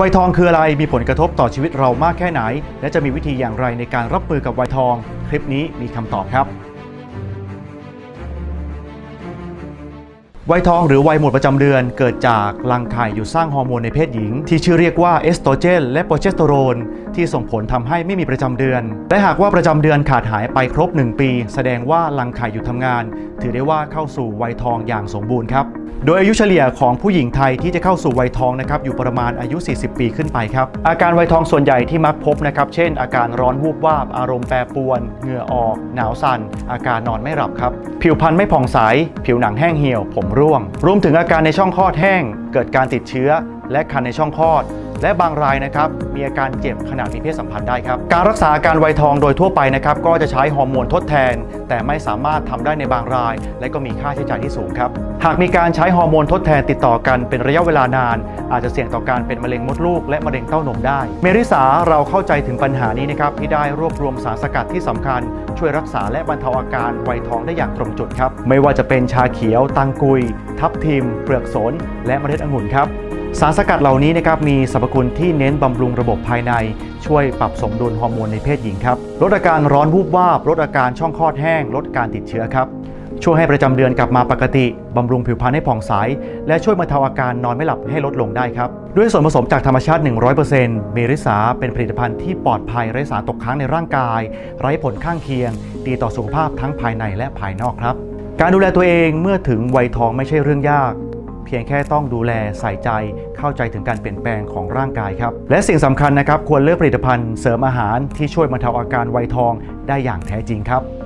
วัยทองคืออะไร มีผลกระทบต่อชีวิตเรามากแค่ไหน และจะมีวิธีอย่างไรในการรับมือกับวัยทอง คลิปนี้มีคำตอบครับ วัยทองหรือวัยหมดประจำเดือนเกิดจากรังไข่อยู่สร้างฮอร์โมนในเพศหญิง ที่ชื่อเรียกว่าเอสโตรเจนและโปรเจสเตอโรนที่ส่งผลทำให้ไม่มีประจำเดือน และหากว่าประจำเดือนขาดหายไปครบ 1 ปี แสดงว่ารังไข่หยุดทำงาน ถือได้ว่าเข้าสู่วัยทองอย่างสมบูรณ์ครับ โดยอายุเฉลี่ยของผู้หญิงไทยที่จะเข้าสู่วัยทองนะครับอยู่ประมาณอายุ 40 ปีขึ้นไปครับ อาการวัยทองส่วนใหญ่ที่มักพบนะครับเช่น อาการร้อนวูบวาบ อารมณ์แปรปรวน เหงื่อออก หนาวสั่นอาการนอนไม่หลับครับ ผิวพรรณไม่ผ่องใสผิวหนังแห้งเหี่ยวผมร่วง รวมถึงอาการในช่องคลอดแห้ง เกิดการติดเชื้อ และคันในช่องคลอด และบางรายนะครับมีอาการเจ็บขณะมีเพศสัมพันธ์ได้ครับ การรักษาอาการไวทองโดยทั่วไปนะครับก็จะใช้ฮอร์โมนทดแทน แต่ไม่สามารถทำได้ในบางราย และก็มีค่าใช้จ่ายที่สูงครับ หากมีการใช้ฮอร์โมนทดแทนติดต่อกันเป็นระยะเวลานาน อาจจะเสี่ยงต่อการเป็นมะเร็งมดลูกและมะเร็งเต้านมได้ เมริสาเราเข้าใจถึงปัญหานี้นะครับที่ได้รวบรวมสารสกัดที่สำคัญ ช่วยรักษาและบรรเทาอาการวัยทองได้อย่างตรงจุดครับ ไม่ว่าจะเป็นชาเขียว ตังกุย ทับทิม เปลือกสน และเมล็ดองุ่นครับสารสกัดเหล่านี้นะครับมีสรรพคุณที่เน้นบำรุงระบบภายใน ช่วยปรับสมดุลฮอร์โมนในเพศหญิงครับลดอาการร้อนวูบวาบลดอาการช่องคลอดแห้ง ลดการติดเชื้อครับ ช่วยให้ประจำเดือนกลับมาปกติ บำรุงผิวพรรณให้ผ่องใส และช่วยบรรเทาอาการนอนไม่หลับให้ลดลงได้ครับ ด้วยส่วนผสมจากธรรมชาติ 100%เมริสาเป็นผลิตภัณฑ์ที่ปลอดภัยไร้สารตกค้างในร่างกาย ไร้ผลข้างเคียง ดีต่อสุขภาพทั้งภายในและภายนอกครับ การดูแลตัวเองเมื่อถึงวัยทองไม่ใช่เรื่องยากเพียงแค่ต้องดูแลใส่ใจเข้าใจถึงการเปลี่ยนแปลงของร่างกายครับ และสิ่งสำคัญนะครับ ควรเลือกผลิตภัณฑ์เสริมอาหารที่ช่วยบรรเทาอาการวัยทองได้อย่างแท้จริงครับ